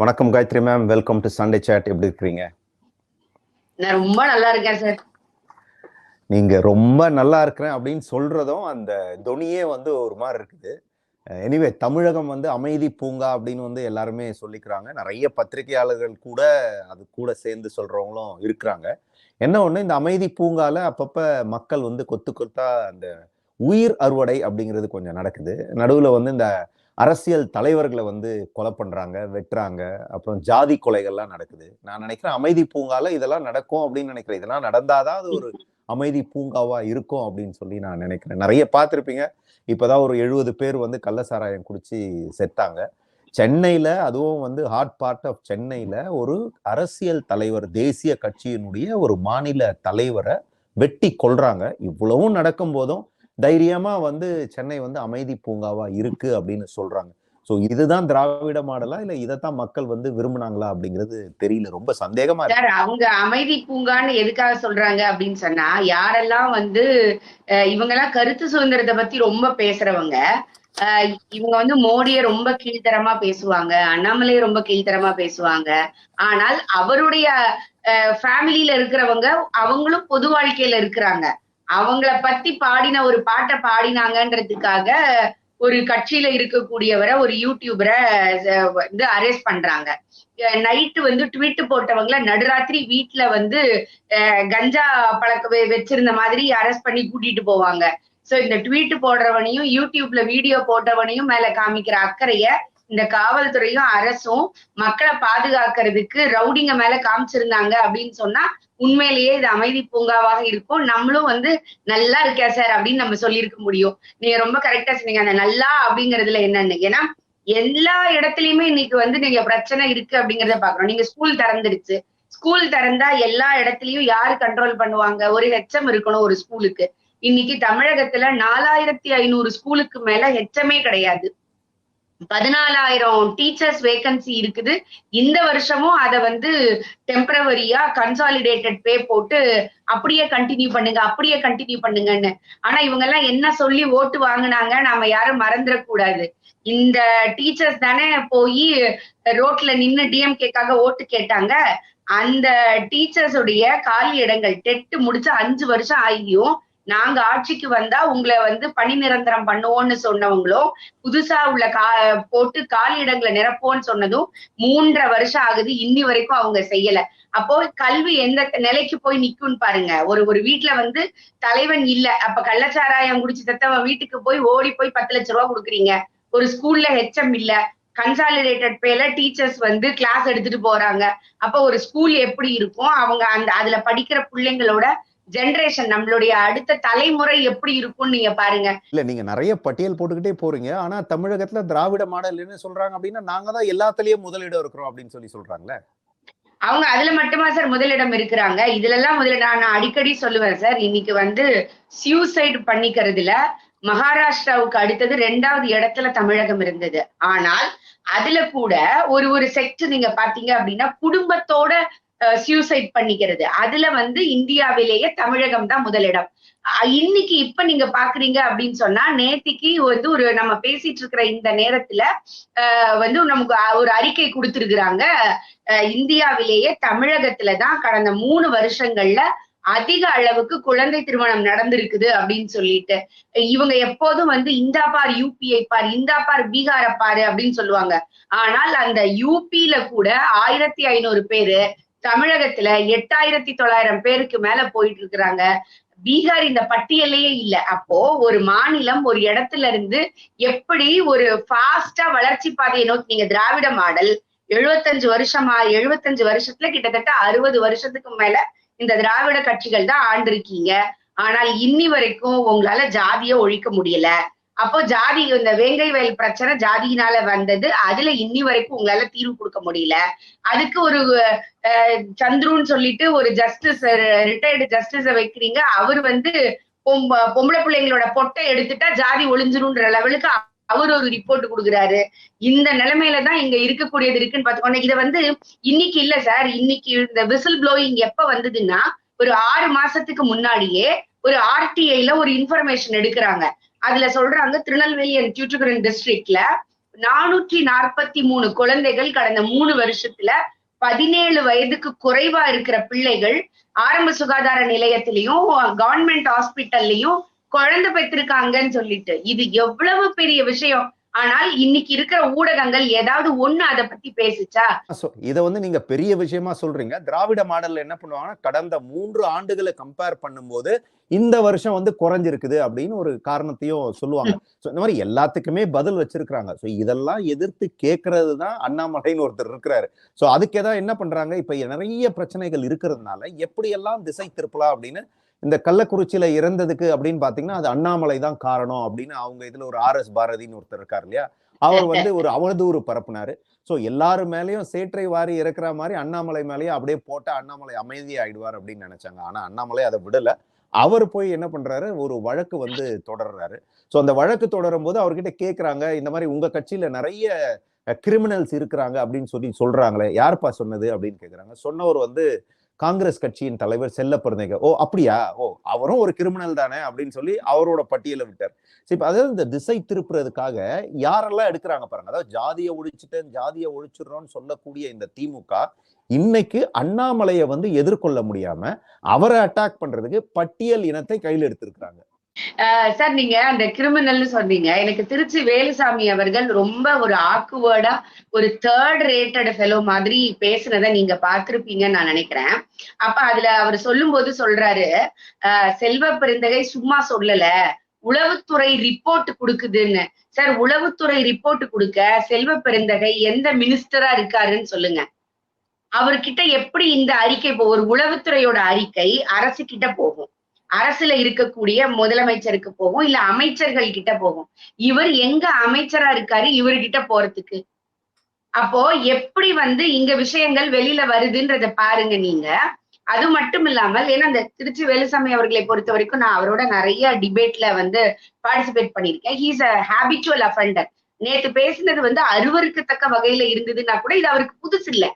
வணக்கம் Gayathri ma'am welcome to Sunday chat எப்படி இருக்கிறீங்க? நான் ரொம்ப நல்லா இருக்கேன் சார் நீங்க ரொம்ப நல்லா இருக்கிறேன் அப்படின்னு சொல்றதும் அந்த தொனியே வந்து ஒரு மாதிரி இருக்குது. எனிவே தமிழகம் வந்து அமைதி பூங்கா அப்படின்னு வந்து எல்லாருமே சொல்லிக்கிறாங்க. நிறைய பத்திரிகையாளர்கள் கூட அது கூட சேர்ந்து சொல்றவங்களும் இருக்கிறாங்க. என்ன ஒண்ணு இந்த அமைதி பூங்கால அப்பப்ப மக்கள் வந்து கொத்து கொத்தா அந்த உயிர் அறுவடை அப்படிங்கிறது கொஞ்சம் நடக்குது. நடுவுல வந்து இந்த அரசியல் தலைவர்களை வந்து கொலை பண்றாங்க வெட்டுறாங்க. அப்புறம் ஜாதி கொலைகள்லாம் நடக்குது. நான் நினைக்கிறேன் அமைதி பூங்கால இதெல்லாம் நடக்கும் அப்படின்னு நினைக்கிறேன். இதெல்லாம் நடந்தாதான் அது ஒரு அமைதி பூங்காவா இருக்கும் அப்படின்னு சொல்லி நான் நினைக்கிறேன். நிறைய பார்த்துருப்பீங்க. இப்போதான் ஒரு எழுபது பேர் வந்து கள்ள சாராயம் குடிச்சு செத்தாங்க. சென்னையில அதுவும் வந்து ஹார்ட் பார்ட் ஆஃப் சென்னையில ஒரு அரசியல் தலைவர் தேசிய கட்சியினுடைய ஒரு மாநில தலைவரை வெட்டி கொள்றாங்க இவ்வளவும் நடக்கும் போதும் தைரியமா வந்து சென்னை வந்து அமைதி பூங்காவா இருக்கு அப்படின்னு சொல்றாங்க. சோ இதுதான் திராவிட மாடலா? இல்ல இதைத்தான் மக்கள் வந்து விரும்புனாங்களா அப்படிங்கிறது தெரியல. ரொம்ப சந்தேகமா இருக்கு. அவங்க அமைதி பூங்கான்னு எதுக்காக சொல்றாங்க அப்படின்னு சொன்னா யாரெல்லாம் வந்து இவங்க எல்லாம் கருத்து சுதந்திரத்தை பத்தி ரொம்ப பேசுறவங்க இவங்க வந்து மோடிய ரொம்ப கீழ்த்தரமா பேசுவாங்க அண்ணாமலையை ரொம்ப கீழ்த்தரமா பேசுவாங்க. ஆனால் அவருடைய ஃபேமிலியில இருக்கிறவங்க அவங்களும் பொது வாழ்க்கையில இருக்கிறாங்க. அவங்கள பத்தி பாடின ஒரு பாட்டை பாடினாங்கன்றதுக்காக ஒரு கட்சியில இருக்கக்கூடியவரை ஒரு யூடியூபரை வந்து அரெஸ்ட் பண்றாங்க. நைட்டு வந்து ட்வீட் போட்டவங்கள நடுராத்திரி வீட்டுல வந்து கஞ்சா பழக்க வச்சிருந்த மாதிரி அரெஸ்ட் பண்ணி கூட்டிட்டு போவாங்க. சோ இந்த ட்வீட் போடுறவனையும் யூடியூப்ல வீடியோ போட்டவனையும் மேல காமிக்கிற அக்கறைய இந்த காவல்துறையும் அரசும் மக்களை பாதுகாக்கிறதுக்கு ரவுடிங்க மேல காமிச்சிருந்தாங்க அப்படின்னு சொன்னா உண்மையிலேயே இது அமைதி பூங்காவாக இருக்கும். நம்மளும் வந்து நல்லா இருக்கா சார் அப்படின்னு நம்ம சொல்லியிருக்க முடியும். நீங்க ரொம்ப கரெக்டா சொன்னீங்க. அந்த நல்லா அப்படிங்கறதுல என்னன்னு. ஏன்னா எல்லா இடத்துலயுமே இன்னைக்கு வந்து நீங்க பிரச்சனை இருக்கு அப்படிங்கறத பாக்குறோம் நீங்க ஸ்கூல் திறந்துருச்சு ஸ்கூல் திறந்தா எல்லா இடத்துலயும் யாரு கண்ட்ரோல் பண்ணுவாங்க? ஒரு ஹெச்எம் இருக்கணும் ஒரு ஸ்கூலுக்கு இன்னைக்கு தமிழகத்துல நாலாயிரத்தி ஐநூறு ஸ்கூலுக்கு மேல ஹெச்எம்ஏ கிடையாது. பதினாலாயிரம் டீச்சர்ஸ் வேகன்சி இருக்குது. இந்த வருஷமும் அதை வந்து டெம்பரவரியா கன்சாலிடேட்டட் பே போட்டு அப்படியே கண்டினியூ பண்ணுங்க அப்படியே கண்டினியூ பண்ணுங்கன்னு. ஆனா இவங்க எல்லாம் என்ன சொல்லி ஓட்டு வாங்குனாங்க நாம யாரும் மறந்துடக்கூடாது. இந்த டீச்சர்ஸ் தானே போய் ரோட்ல நின்னு டிஎம்கேக்காக ஓட்டு கேட்டாங்க. அந்த டீச்சர்ஸ் உடைய காலி இடங்கள் டெட்டு முடிச்சு அஞ்சு வருஷம் ஆகியும் நாங்க ஆட்சிக்கு வந்தா உங்களை வந்து பணி நிரந்தரம் பண்ணுவோம்னு சொன்னவங்களும் புதுசா உள்ள கா போட்டு காலி இடங்களை நிரப்போம்னு சொன்னதும் மூன்றரை வருஷம் ஆகுது இன்னி வரைக்கும் அவங்க செய்யல. அப்போ கல்வி எந்த நிலைக்கு போய் நிக்கும்னு பாருங்க. ஒரு ஒரு வீட்டுல வந்து தலைவன் இல்ல. அப்ப கள்ளச்சாராயம் குடிச்சு தத்தவன் வீட்டுக்கு போய் ஓடி போய் பத்து லட்ச ரூபா கொடுக்குறீங்க. ஒரு ஸ்கூல்ல ஹெச்எம் இல்ல. கன்சாலிடேட்டட் பேல டீச்சர்ஸ் வந்து கிளாஸ் எடுத்துட்டு போறாங்க. அப்ப ஒரு ஸ்கூல் எப்படி இருக்கும்? அவங்க அந்த அதுல படிக்கிற பிள்ளைங்களோட ஜெனரேஷன் நம்மளுடைய அடுத்த தலைமுறை எப்படி இருக்கும்னு நீங்க பாருங்க. இல்ல நீங்க நிறைய பட்டியல் போட்டுக்கிட்டே போறீங்க. ஆனா தமிழகத்துல திராவிட மாடல் என்ன சொல்றாங்க அப்படின்னா நாங்க தான் எல்லாத்துலயும் முதலிடம் இருக்கிறோம் அப்படின்னு சொல்லி சொல்றாங்களே? அவங்க அதுல மட்டுமா சார் முதலிடம் இருக்கிறாங்க? இதுல எல்லாம் முதலிடம் நான் அடிக்கடி சொல்லுவேன் சார் இன்னைக்கு வந்து சியூசைடு பண்ணிக்கிறதுல மகாராஷ்டிராவுக்கு அடுத்தது ரெண்டாவது இடத்துல தமிழகம் இருந்தது. ஆனால் அதுல கூட ஒரு ஒரு செக்ட் நீங்க பாத்தீங்க அப்படின்னா குடும்பத்தோட சியூசைட் பண்ணிக்கிறது. அதுல வந்து இந்தியாவிலேயே தமிழகம் தான் முதலிடம். இன்னைக்கு இப்ப நீங்க பாக்குறீங்க அப்படின்னு சொன்னா நேத்திக்கு வந்து ஒரு நம்ம பேசிட்டு இருக்கிற இந்த நேரத்துல வந்து நமக்கு ஒரு அறிக்கை கொடுத்திருக்கிறாங்க. அஹ் இந்தியாவிலேயே தமிழகத்துலதான் கடந்த மூணு வருஷங்கள்ல அதிக அளவுக்கு குழந்தை திருமணம் நடந்திருக்குது அப்படின்னு சொல்லிட்டு. இவங்க எப்போதும் வந்து இந்தா பார் யூபிஐ பார் இந்தா பார் பீகார பாரு அப்படின்னு சொல்லுவாங்க. ஆனால் அந்த யூபியில கூட ஆயிரத்தி ஐநூறு பேரு தமிழகத்துல எட்டாயிரத்தி தொள்ளாயிரம் பேருக்கு மேல போயிட்டு இருக்கிறாங்க. பீகார் இந்த பட்டியலையே இல்ல. அப்போ ஒரு மாநிலம் ஒரு இடத்துல இருந்து எப்படி ஒரு ஃபாஸ்டா வளர்ச்சி பாதையை நோக்கி நீங்க திராவிட மாடல் எழுபத்தஞ்சு வருஷமா எழுபத்தஞ்சு வருஷத்துல கிட்டத்தட்ட அறுபது வருஷத்துக்கு மேல இந்த திராவிட கட்சிகள் தான் ஆண்டிருக்கீங்க. ஆனால் இன்னி வரைக்கும் உங்களால ஜாதிய ஒழிக்க முடியல. அப்போ ஜாதி இந்த வேங்கை வயல் பிரச்சனை ஜாதியினால வந்தது. அதுல இன்னி வரைக்கும் உங்களால தீர்வு கொடுக்க முடியல. அதுக்கு ஒரு சந்துருன்னு சொல்லிட்டு ஒரு ஜஸ்டிஸ் ரிட்டையர்டு ஜஸ்டிஸ வைக்கிறீங்க. அவர் வந்து பொம்ப- பொம்பளை பிள்ளைங்களோட பொட்டை எடுத்துட்டா ஜாதி ஒளிஞ்சிரும்ன்ற லெவலுக்கு அவர் ஒரு ரிப்போர்ட் கொடுக்குறாரு. இந்த நிலைமையில தான் இங்க இருக்கக்கூடியது இருக்குன்னு பாத்துக்கோங்க இதை வந்து இன்னைக்கு இல்ல சார். இன்னைக்கு இந்த விசில் ப்ளோயிங் எப்ப வந்ததுன்னா ஒரு ஆறு மாசத்துக்கு முன்னாடியே ஒரு ஆர்டிஐல ஒரு இன்ஃபர்மேஷன் எடுக்கிறாங்க. அதுல சொல்றாங்க திருநெல்வேலி அண்ட் டியூட்டுகுரன் டிஸ்ட்ரிக்ட்ல நானூற்றி நாற்பத்தி மூணு குழந்தைகள் கடந்த மூணு வருஷத்துல பதினேழு வயதுக்கு குறைவா இருக்கிற பிள்ளைகள் ஆரம்ப சுகாதார நிலையத்திலையும் கவர்மெண்ட் ஹாஸ்பிட்டல்லையும் குழந்தை பெற்றிருக்காங்கன்னு சொல்லிட்டு. இது எவ்வளவு பெரிய விஷயம்? ஆனால் இன்னைக்கு இருக்கிற ஊடகங்கள் ஏதாவது ஒண்ணு அதை பத்தி பேசுச்சா? இதை வந்து நீங்க பெரிய விஷயமா சொல்றீங்க. திராவிட மாடல்ல என்ன பண்ணுவாங்கன்னா கடந்த மூன்று ஆண்டுகளை கம்பேர் பண்ணும்போது இந்த வருஷம் வந்து குறைஞ்சிருக்குது அப்படின்னு ஒரு காரணத்தையும் சொல்லுவாங்க. ஸோ இந்த மாதிரி எல்லாத்துக்குமே பதில் வச்சிருக்கிறாங்க. ஸோ இதெல்லாம் எதிர்த்து கேட்கறது தான் அண்ணாமலைன்னு ஒருத்தர் இருக்கிறாரு. ஸோ அதுக்கு ஏதாவது என்ன பண்றாங்க? இப்ப நிறைய பிரச்சனைகள் இருக்கிறதுனால எப்படியெல்லாம் திசை திருப்பலாம் அப்படின்னு இந்த கள்ளக்குறிச்சியில இறந்ததுக்கு அப்படின்னு பாத்தீங்கன்னா அது அண்ணாமலை தான் காரணம் அப்படின்னு அவங்க இதுல ஒரு ஆர் எஸ் பாரதின்னு ஒருத்தர் இருக்கார் இல்லையா? அவர் வந்து ஒரு அவதூறு பரப்புனாரு. ஸோ எல்லாரு மேலேயும் சேற்றை வாரி இறக்குற மாதிரி அண்ணாமலை மேலேயும் அப்படியே போட்டா அண்ணாமலை அமைதியாயிடுவார் அப்படின்னு நினைச்சாங்க. ஆனா அண்ணாமலை அதை விடல. அவர் போய் என்ன பண்றாரு? ஒரு வழக்கு வந்து தொடர்றாரு. ஸோ அந்த வழக்கு தொடரும் போது அவர்கிட்ட கேட்குறாங்க இந்த மாதிரி உங்க கட்சியில நிறைய கிரிமினல்ஸ் இருக்கிறாங்க அப்படின்னு சொல்லி சொல்றாங்களே யாருப்பா சொன்னது அப்படின்னு கேட்குறாங்க சொன்னவர் வந்து காங்கிரஸ் கட்சியின் தலைவர் செல்ல பிறந்தங்க ஓ அப்படியா? ஓ அவரும் ஒரு கிரிமினல் தானே? அப்படின்னு சொல்லி அவரோட பட்டியலை விட்டார். சரி இப்ப அதாவது இந்த திசை திருப்புறதுக்காக யாரெல்லாம் எடுக்கிறாங்க பாருங்க. அதாவது ஜாதியை ஒழிச்சுட்டேன் ஜாதியை ஒழிச்சிடுறோம்னு சொல்லக்கூடிய இந்த திமுக இன்னைக்கு அண்ணாமலையை வந்து எதிர்கொள்ள முடியாம அவரை அட்டாக் பண்றதுக்கு பட்டியல் இனத்தை கையில் எடுத்திருக்கிறாங்க. சார் நீங்க அந்த கிரிமினல்னு சொன்னீங்க. எனக்கு திருச்சி வேலுசாமி அவர்கள் ரொம்ப ஒரு ஆக்குவேர்டா ஒரு தேர்ட் ரேட்டட் ஃபெலோ மாதிரி பேசுனதை நீங்க பார்த்திருப்பீங்கன்னு நான் நினைக்கிறேன். அப்ப அதுல அவர் சொல்லும்போது சொல்றாரு செல்வ பெருந்தகை சும்மா சொல்லல உளவுத்துறை ரிப்போர்ட் கொடுக்குதுன்னு. சார் உளவுத்துறை ரிப்போர்ட் கொடுக்க செல்வ பெருந்தகை எந்த மினிஸ்டரா இருக்காருன்னு சொல்லுங்க. அவர்கிட்ட எப்படி இந்த அறிக்கை இப்போ ஒரு உளவுத்துறையோட அறிக்கை அரசு கிட்ட போகும். அரசுல இருக்கக்கூடிய முதலமைச்சருக்கு போகும் இல்ல அமைச்சர்கள் கிட்ட போகும் இவர் எங்க அமைச்சரா இருக்காரு இவர்கிட்ட போறதுக்கு. அப்போ எப்படி வந்து இங்க விஷயங்கள் வெளியில வருதுன்றத பாருங்க நீங்க. அது மட்டும் இல்லாமல் ஏன்னா இந்த திருச்சி வேலுசாமி அவர்களை பொறுத்த வரைக்கும் நான் அவரோட நிறைய டிபேட்ல வந்து பார்ட்டிசிபேட் பண்ணியிருக்கேன். ஹீஸ் அ ஹேபிச்சுவல் அஃபண்டர் நேத்து பேசினது வந்து அருவருக்கத்தக்க வகையில இருந்ததுன்னா கூட இது அவருக்கு புதுசு இல்ல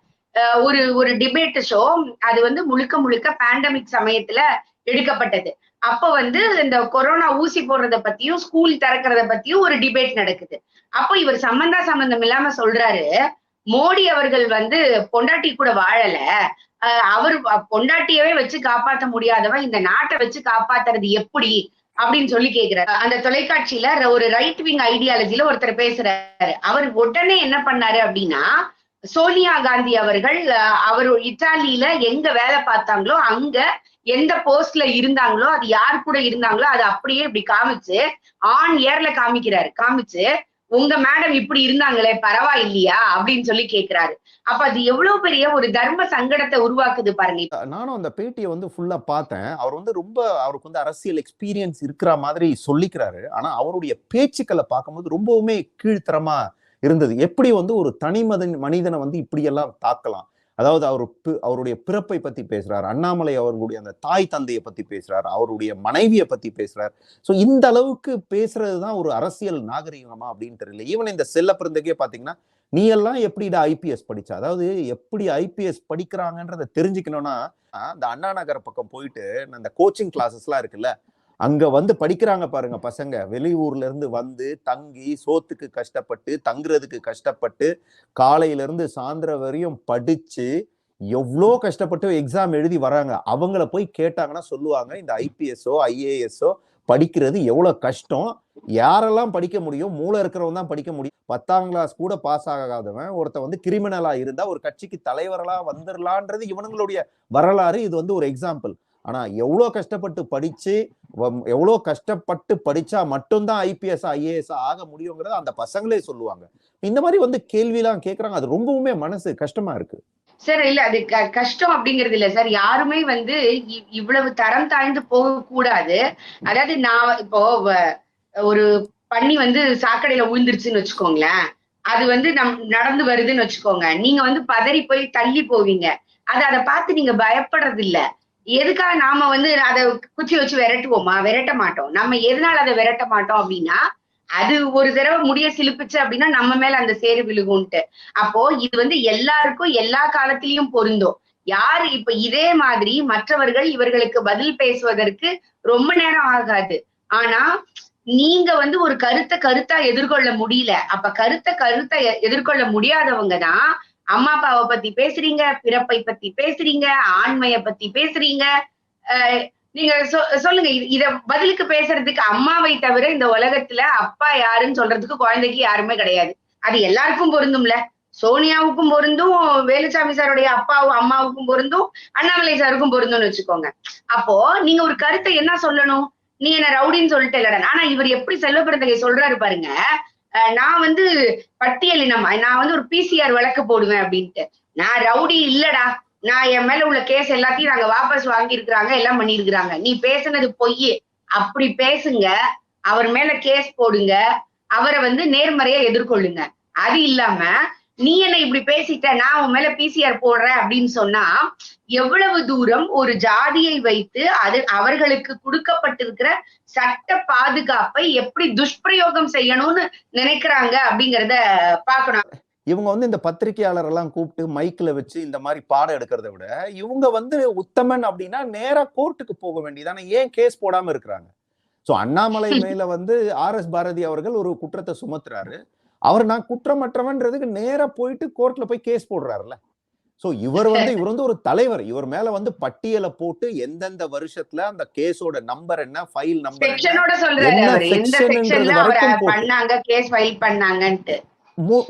ஒரு ஒரு டிபேட் ஷோ அது வந்து முழுக்க முழுக்க பேண்டமிக் சமயத்துல எடுக்கப்பட்டது. அப்ப வந்து இந்த கொரோனா ஊசி போடுறத பத்தியும் ஸ்கூல் திறக்கிறத பத்தியும் ஒரு டிபேட் நடக்குது. அப்போ இவர் சம்பந்தா சம்பந்தம் இல்லாம சொல்றாரு மோடி அவர்கள் வந்து பொண்டாட்டி கூட வாழல. அஹ் அவர் பொண்டாட்டியவே வச்சு காப்பாத்த முடியாதவன் இந்த நாட்டை வச்சு காப்பாத்துறது எப்படி? அப்படின்னு சொல்லி கேக்குறாரு. அந்த தொலைக்காட்சியில ஒரு ரைட் விங் ஐடியாலஜில ஒருத்தர் பேசுறாரு. அவர் உடனே என்ன பண்ணாரு அப்படின்னா சோனியா காந்தி அவர்கள் அவர் இத்தாலியில எங்க வேலை பார்த்தாங்களோ அங்க எந்த போஸ்ட்ல இருந்தாங்களோ அது யார் கூட இருந்தாங்களோ அது அப்படியே இப்படி காமிச்சு ஆன் ஏர்ல காமிக்கிறாரு. காமிச்சு உங்க மேடம் இப்படி இருந்தாங்களே பரவாயில்லையா? அப்படின்னு சொல்லி கேக்குறாரு. அப்ப அது எவ்வளவு பெரிய ஒரு தர்ம சங்கடத்தை உருவாக்குது பாருங்க. நானும் அந்த பேட்டியை வந்து ஃபுல்லா பார்த்தேன். அவர் வந்து ரொம்ப அவருக்கு வந்து அரசியல் எக்ஸ்பீரியன்ஸ் இருக்கிற மாதிரி சொல்லிக்கிறாரு. ஆனா அவருடைய பேச்சுக்களை பார்க்கும்போது ரொம்பவுமே கீழ்த்தரமா இருந்தது. எப்படி வந்து ஒரு தனி மதன் மனிதனை வந்து இப்படியெல்லாம் தாக்கலாம்? அதாவது அவர் அவருடைய பிறப்பை பத்தி பேசுறாரு. அண்ணாமலை அவர்களுடைய அந்த தாய் தந்தையை பத்தி பேசுறாரு. அவருடைய மனைவியை பத்தி பேசுறார். ஸோ இந்த அளவுக்கு பேசுறது தான் ஒரு அரசியல் நாகரிகமா அப்படின்னு தெரியல. ஈவன் இந்த செல்ல பிறந்தக்கே பாத்தீங்கன்னா நீ எல்லாம் எப்படிடா ஐபிஎஸ் படிச்ச? அதாவது எப்படி ஐபிஎஸ் படிக்கிறாங்கன்றத தெரிஞ்சுக்கணும்னா இந்த அண்ணா நகர் பக்கம் போயிட்டு அந்த கோச்சிங் கிளாஸஸ் எல்லாம் இருக்குல்ல அங்க வந்து படிக்கிறாங்க பாருங்க பசங்க. வெளியூர்ல இருந்து வந்து தங்கி சோத்துக்கு கஷ்டப்பட்டு தங்குறதுக்கு கஷ்டப்பட்டு காலையில இருந்து சாயந்தரம் வரையும் படிச்சு எவ்வளோ கஷ்டப்பட்டு எக்ஸாம் எழுதி வராங்க. அவங்கள போய் கேட்டாங்கன்னா சொல்லுவாங்க இந்த ஐபிஎஸ்ஓ ஐஏஎஸ்ஓ படிக்கிறது எவ்வளோ கஷ்டம்? யாரெல்லாம் படிக்க முடியும்? மூளை இருக்கிறவன் தான் படிக்க முடியும். பத்தாம் கிளாஸ் கூட பாஸ் ஆகாதவன். ஒருத்த வந்து கிரிமினலா இருந்தா ஒரு கட்சிக்கு தலைவரெல்லாம் வந்துடலான்றது இவனுங்களுடைய வரலாறு. இது வந்து ஒரு எக்ஸாம்பிள் ஆனா எவ்வளோ கஷ்டப்பட்டு படிச்சு எவ்வளோ கஷ்டப்பட்டு படிச்சா மட்டும்தான் ஐபிஎஸ் ஐஏஎஸ் ஆக முடியுங்கிறத அந்த பசங்களே சொல்லுவாங்க. இந்த மாதிரி வந்து கேள்விலாம் கேக்குறாங்க. அது ரொம்பவுமே மனசு கஷ்டமா இருக்கு. சார் இல்ல அது கஷ்டம் அப்படிங்கறது இல்ல சார். யாருமே வந்து இவ்வளவு தரம் தாழ்ந்து போக கூடாது அதாவது நான் இப்போ ஒரு பண்ணி வந்து சாக்கடையில விழுந்துருச்சுன்னு வச்சுக்கோங்களேன். அது வந்து நம் நடந்து வருதுன்னு வச்சுக்கோங்க. நீங்க வந்து பதறி போய் தள்ளி போவீங்க. அது அதை பார்த்து நீங்க பயப்படுறது இல்ல எதுக்காக நாம வந்து அதை குச்சி வச்சு விரட்டுவோமா? விரட்ட மாட்டோம். நம்ம எதனால அதை விரட்ட மாட்டோம் அப்படின்னா அது ஒரு தடவை முடிய சிலுப்பிச்சு அப்படின்னா நம்ம மேல அந்த சேரு விழுகும்ட்டு. அப்போ இது வந்து எல்லாருக்கும் எல்லா காலத்திலயும் பொருந்தும். யார் இப்ப இதே மாதிரி மற்றவர்கள் இவர்களுக்கு பதில் பேசுவதற்கு ரொம்ப நேரம் ஆகாது. ஆனா நீங்க வந்து ஒரு கருத்தை கருத்தா எதிர்கொள்ள முடியல. அப்ப கருத்தை கருத்தை எதிர்கொள்ள முடியாதவங்க தான் அம்மா அப்பாவை பத்தி பேசுறீங்க பிறப்பை பத்தி பேசுறீங்க ஆண்மைய பத்தி பேசுறீங்க. நீங்க சொ- சொல்லுங்க இத பதிலுக்கு பேசுறதுக்கு அம்மாவை தவிர இந்த உலகத்துல அப்பா யாருன்னு சொல்றதுக்கு குழந்தைக்கு யாருமே கிடையாது. அது எல்லாருக்கும் பொருந்தும்ல. சோனியாவுக்கும் பொருந்தும் வேலுசாமி சாருடைய அப்பாவும் அம்மாவுக்கும் பொருந்தும் அண்ணாமலை சாருக்கும் பொருந்தும்னு வச்சுக்கோங்க. அப்போ நீங்க ஒரு கருத்தை என்ன சொல்லணும்? நீ என்ன ரவுடின்னு சொல்லிட்டு இல்லடா ஆனா இவர் எப்படி செல்வ பிறந்தகை சொல்றாரு பாருங்க. நான் வந்து பட்டியலினம் நான் வந்து ஒரு பிசிஆர் வழக்கு போடுவேன் அப்படின்ட்டு. நான் ரவுடி இல்லடா. நான் என் மேல உள்ள கேஸ் எல்லாத்தையும் நாங்க வாபஸ் வாங்கி இருக்கிறாங்க எல்லாம் பண்ணிருக்கிறாங்க நீ பேசுனது பொய் அப்படி பேசுங்க. அவர் மேல கேஸ் போடுங்க. அவரை வந்து நேர்மறையா எதிர்கொள்ளுங்க. அது இல்லாம நீ என்ன இப்படி பேசிட்ட? நான் உன் மேல பிசிஆர் போடுறேன் அப்படின்னு சொன்னா எவ்வளவு தூரம் ஒரு ஜாதியை வைத்து அது அவர்களுக்கு கொடுக்கப்பட்டிருக்கிற சட்ட பாதுகாப்பை எப்படி துஷ்பிரயோகம் செய்யணும்னு நினைக்கிறாங்க அப்படிங்கறத பாக்கணும் இவங்க வந்து இந்த பத்திரிகையாளர் எல்லாம் கூப்பிட்டு மைக்ல வச்சு இந்த மாதிரி பாடம் எடுக்கிறத விட இவங்க வந்து உத்தமன் அப்படின்னா நேரா கோர்ட்டுக்கு போக வேண்டியதானே? ஏன் கேஸ் போடாம இருக்கிறாங்க? சோ அண்ணாமலை மேல வந்து ஆர் எஸ் பாரதி அவர்கள் ஒரு குற்றத்தை சுமத்துறாரு. அவர் நான் குற்றமற்றவன்றதுக்கு நேரா போயிட்டு கோர்ட்ல போய் கேஸ் போடுறாருல்ல. சோ இவர் வந்து இவர் வந்து ஒரு தலைவர். இவர் மேல வந்து பட்டியலை போட்டு எந்தெந்த வருஷத்துல அந்த கேஸோட நம்பர் என்ன ஃபைல் நம்பர்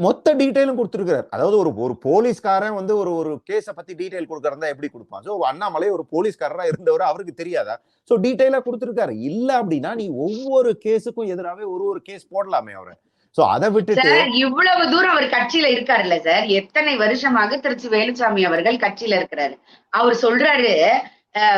மொத்த டீடைலும் கொடுத்துருக்காரு அதாவது ஒரு ஒரு போலீஸ்காரன் வந்து ஒரு ஒரு கேஸ பத்தி டீடைல் கொடுக்கறதா எப்படி கொடுப்பான்? ஸோ அண்ணாமலை ஒரு போலீஸ்காரரா இருந்தவர் அவருக்கு தெரியாதா? ஸோ டீடைலா கொடுத்துருக்காரு. இல்ல அப்படின்னா நீ ஒவ்வொரு கேஸுக்கும் எதிராகவே ஒரு ஒரு கேஸ் போடலாமே அவரை. சோ அதை விட்டுட்டு இவ்வளவு தூரம் அவர் கட்சியில இருக்காருல்ல சார் எத்தனை வருஷமாக திருச்சி வேலுசாமி அவர்கள் கட்சியில இருக்கிறாரு? அவர் சொல்றாரு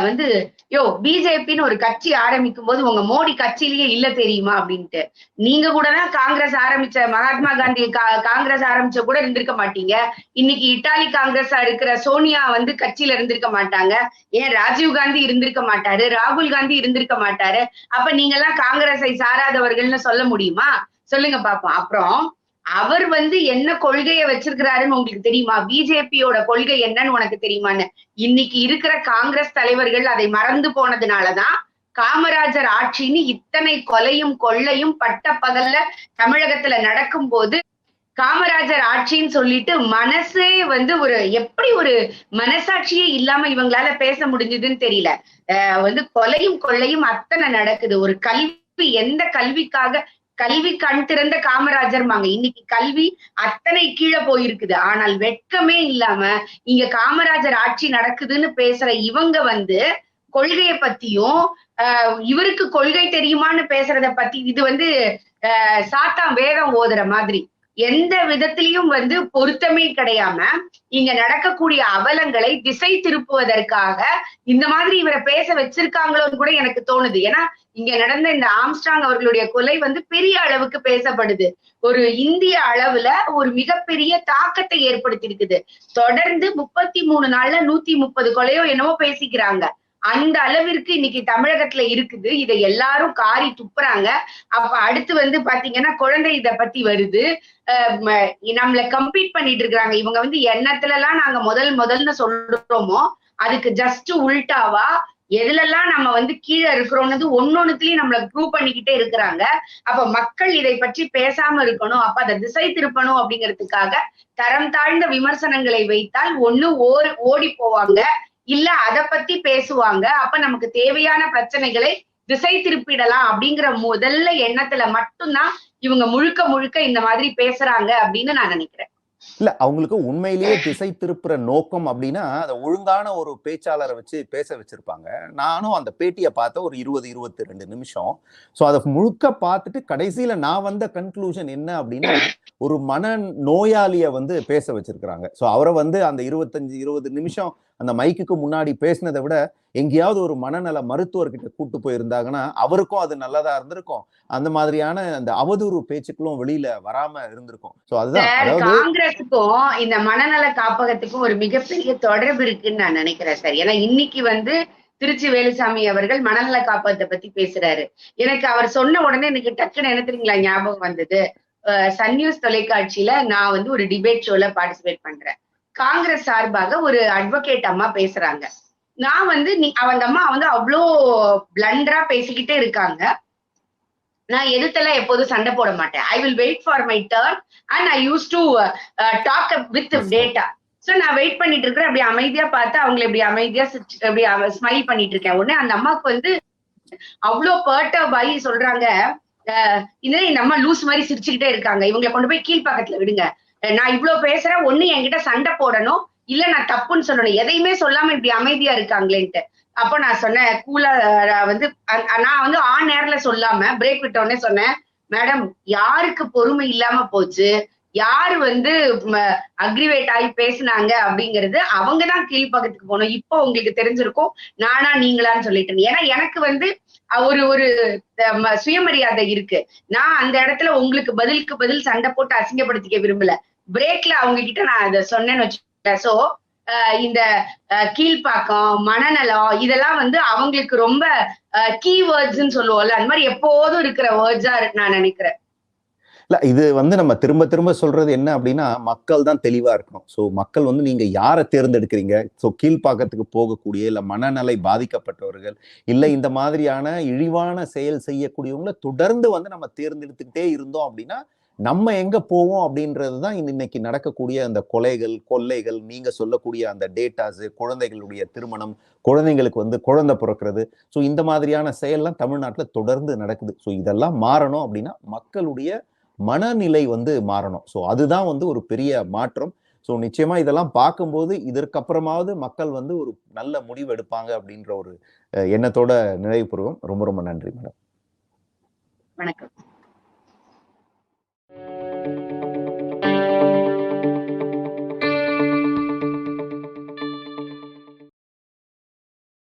வந்து யோ பிஜேபின்னு ஒரு கட்சி ஆரம்பிக்கும் போது உங்க மோடி கட்சியிலேயே இல்ல தெரியுமா? அப்படின்ட்டு. நீங்க கூட தான் காங்கிரஸ் ஆரம்பிச்ச மகாத்மா காந்தி கா- காங்கிரஸ் ஆரம்பிச்ச கூட இருந்திருக்க மாட்டீங்க. இன்னைக்கு இட்டாலி காங்கிரஸா இருக்கிற சோனியா வந்து கட்சியில இருந்திருக்க மாட்டாங்க. ஏன் ராஜீவ் காந்தி இருந்திருக்க மாட்டாரு ராகுல் காந்தி இருந்திருக்க மாட்டாரு. அப்ப நீங்க எல்லாம் காங்கிரஸை சாராதவர்கள்னு சொல்ல முடியுமா? சொல்லுங்க பாப்போம். அப்புறம் அவர் வந்து என்ன கொள்கையை வச்சிருக்கிறாருன்னு உங்களுக்கு தெரியுமா? பிஜேபியோட கொள்கை என்னன்னு உனக்கு தெரியுமான்னு? இன்னைக்கு இருக்கிற காங்கிரஸ் தலைவர்கள் அதை மறந்து போனதுனாலதான் காமராஜர் ஆட்சின்னு இத்தனை கொலையும் கொள்ளையும் பட்ட பகல்ல தமிழகத்துல நடக்கும் போது காமராஜர் ஆட்சின்னு சொல்லிட்டு மனசே வந்து ஒரு எப்படி ஒரு மனசாட்சியே இல்லாம இவங்களால பேச முடிஞ்சதுன்னு தெரியல. வந்து கொலையும் கொள்ளையும் அத்தனை நடக்குது. ஒரு கல்வி எந்த கல்விக்காக கல்வி கண் திறந்த காமராஜர்மாங்க. இன்னைக்கு கல்வி அத்தனை கீழே போயிருக்குது. ஆனால் வெட்கமே இல்லாம இங்க காமராஜர் ஆட்சி நடக்குதுன்னு பேசுற இவங்க வந்து கொள்கைய பத்தியும் ஆஹ் இவருக்கு கொள்கை தெரியுமான்னு பேசுறத பத்தி இது வந்து ஆஹ் சாத்தான் வேதம் ஓதுற மாதிரி. எந்த விதத்திலையும் வந்து பொருத்தமே கிடையாம இங்க நடக்கக்கூடிய அவலங்களை திசை திருப்புவதற்காக இந்த மாதிரி இவரை பேச வச்சிருக்காங்களோன்னு கூட எனக்கு தோணுது. ஏன்னா இங்க நடந்த இந்த ஆம்ஸ்டாங் அவர்களுடைய கொலை வந்து பெரிய அளவுக்கு பேசப்படுது. ஒரு இந்திய அளவுல ஒரு மிகப்பெரிய தாக்கத்தை ஏற்படுத்தி இருக்குது தொடர்ந்து முப்பத்தி மூணு நாள்ல நூத்தி முப்பது கொலையோ என்னவோ பேசிக்கிறாங்க. அந்த அளவிற்கு இன்னைக்கு தமிழகத்துல இருக்குது. இதை எல்லாரும் காரி துப்புறாங்க. அப்ப அடுத்து வந்து பாத்தீங்கன்னா குழந்தை இத பத்தி வருது. அஹ் நம்மள கம்பீட் பண்ணிட்டு இருக்காங்க இவங்க வந்து எண்ணத்துல எல்லாம் நாங்க முதல் முதல்னு சொல்றோமோ அதுக்கு ஜஸ்ட் உல்டாவா எதுலெல்லாம் நம்ம வந்து கீழே இருக்கிறோம்னு ஒன்னொன்னுலயும் நம்மள ப்ரூவ் பண்ணிக்கிட்டே இருக்கிறாங்க. அப்ப மக்கள் இதை பற்றி பேசாம இருக்கணும். அப்ப அதை திசை திருப்பணும் அப்படிங்கிறதுக்காக தரம் தாழ்ந்த விமர்சனங்களை வைத்தால் ஒண்ணு ஓ ஓடி போவாங்க. இல்ல அத பத்தி பேசுவாங்க. அப்ப நமக்கு தேவையான பிரச்சனைகளை திசை திருப்பிடலாம் அப்படிங்கிற முதல்ல எண்ணத்துல மட்டும்தான் இவங்க முழுக்க முழுக்க இந்த மாதிரி பேசுறாங்க அப்படின்னு நான் நினைக்கிறேன். இல்ல அவங்களுக்கு உண்மையிலேயே திசை திருப்புற நோக்கம் அப்படின்னா அதை ஒழுங்கான ஒரு பேச்சாளரை வச்சு பேச வச்சிருப்பாங்க. நானும் அந்த பேட்டியை பார்த்த ஒரு இருபது இருபத்தி ரெண்டு நிமிஷம். ஸோ அதை முழுக்க பார்த்துட்டு கடைசியில நான் வந்த கன்க்ளூஷன் என்ன அப்படின்னா ஒரு மன நோயாளிய வந்து பேச வச்சிருக்கிறாங்க. ஸோ அவரை வந்து அந்த இருபத்தஞ்சு இருபது நிமிஷம் அந்த மைக்குக்கு முன்னாடி பேசினதை விட எங்கேயாவது ஒரு மனநல மருத்துவர்கிட்ட கூட்டு போயிருந்தாங்கன்னா அவருக்கும் அது நல்லதா இருந்திருக்கும். அந்த மாதிரியான அந்த அவதூறு பேச்சுக்களும் வெளியில வராம இருந்திருக்கும். ஸோ அதுதான். காங்கிரஸுக்கும் இந்த மனநல காப்பகத்துக்கும் ஒரு மிகப்பெரிய தொடர்பு இருக்குன்னு நான் நினைக்கிறேன் சார் ஏன்னா இன்னைக்கு வந்து திருச்சி வேலுசாமி அவர்கள் மனநல காப்பகத்தை பத்தி பேசுறாரு. எனக்கு அவர் சொன்ன உடனே எனக்கு டக்குன்னு என்ன தெரியுங்களா ஞாபகம் வந்தது? சன் நியூஸ் தொலைக்காட்சியில நான் வந்து ஒரு டிபேட் ஷோல பார்ட்டிசிபேட் பண்றேன். காங்கிரஸ் சார்பாக ஒரு அட்வொகேட் அம்மா பேசுறாங்க. நான் வந்து நீ அவங்க அம்மா வந்து அவ்வளோ பிளண்டரா பேசிக்கிட்டே இருக்காங்க. நான் எதிர்த்தெல்லாம் எப்போதும் சண்டை போட மாட்டேன். I will wait for my turn and I use to talk with Yes, ma'am. Data so நான் வெயிட் பண்ணிட்டு இருக்கிறேன். அப்படி அமைதியா பார்த்து அவங்களை இப்படி அமைதியா அப்படி ஸ்மைல் பண்ணிட்டு இருக்கேன். உடனே அந்த அம்மாவுக்கு வந்து அவ்வளோ பர்ட்டப் ஆகி சொல்றாங்க. அஹ் இந்த லூஸ் மாதிரி சிரிச்சுக்கிட்டே இருக்காங்க. இவங்களை கொண்டு போய் கீழ்ப்பாக்கத்துல விடுங்க. நான் இவ்வளவு பேசுறேன் ஒண்ணு என்கிட்ட சண்டை போடணும் இல்ல நான் தப்புன்னு சொல்லணும். எதையுமே சொல்லாம இப்படி அமைதியா இருக்காங்களேன்ட்டு. அப்போ நான் சொன்னேன் கூலா வந்து நான் வந்து ஆ நேரில் சொல்லாம பிரேக் விட்ட உடனே சொன்னேன் மேடம் யாருக்கு பொறுமை இல்லாம போச்சு? யாரு வந்து அக்ரிவேட் ஆகி பேசுனாங்க? அப்படிங்கிறது அவங்க தான் கீழ்ப்பக்கத்துக்கு போனோம் இப்போ உங்களுக்கு தெரிஞ்சிருக்கும் நானா நீங்களான்னு சொல்லிட்டேன். ஏன்னா எனக்கு வந்து ஒரு ஒரு சுயமரியாதை இருக்கு. நான் அந்த இடத்துல உங்களுக்கு பதிலுக்கு பதில் சண்டை போட்டு அசிங்கப்படுத்திக்க விரும்பல. பிரேக்ல அவங்க கிட்ட நான் அதை சொன்னேன்னு வச்சுக்கேன் சோ இந்த கீழ்ப்பாக்கம் மனநலம் இதெல்லாம் வந்து அவங்களுக்கு ரொம்ப கீவேர்ட்ஸ்ன்னு சொல்லுவோம்ல. அந்த மாதிரி எப்போதும் இருக்கிற வேர்ட்ஸா நான் நினைக்கிறேன். இல்ல இது வந்து நம்ம திரும்ப திரும்ப சொல்றது என்ன அப்படின்னா மக்கள் தான் தெளிவா இருக்கணும். ஸோ மக்கள் வந்து நீங்க யாரை தேர்ந்தெடுக்கிறீங்க? ஸோ கீழ்ப்பாக்கத்துக்கு போகக்கூடிய இல்ல மனநலை பாதிக்கப்பட்டவர்கள் இல்ல இந்த மாதிரியான இழிவான செயல் செய்யக்கூடியவங்கள தொடர்ந்து வந்து நம்ம தேர்ந்தெடுத்துக்கிட்டே இருந்தோம் அப்படின்னா நம்ம எங்க போவோம் அப்படின்றது தான் இன்னைக்கு நடக்கக்கூடிய அந்த கொலைகள் கொள்ளைகள் நீங்க சொல்லக்கூடிய அந்த டேட்டாஸ் குழந்தைகளுடைய திருமணம் குழந்தைங்களுக்கு வந்து குழந்தை பிறக்கிறது. ஸோ இந்த மாதிரியான செயல்லாம் தமிழ்நாட்டில் தொடர்ந்து நடக்குது. ஸோ இதெல்லாம் மாறணும் அப்படின்னா மக்களுடைய மனநிலை வந்து மாறணும். ஸோ அதுதான் வந்து ஒரு பெரிய மாற்றம். ஸோ நிச்சயமா இதெல்லாம் பார்க்கும்போது இதற்கப்புறமாவது மக்கள் வந்து ஒரு நல்ல முடிவு எடுப்பாங்க அப்படின்ற ஒரு எண்ணத்தோட நினைவுபூர்வம் பெறுவோம். ரொம்ப ரொம்ப நன்றி மேடம். வணக்கம்.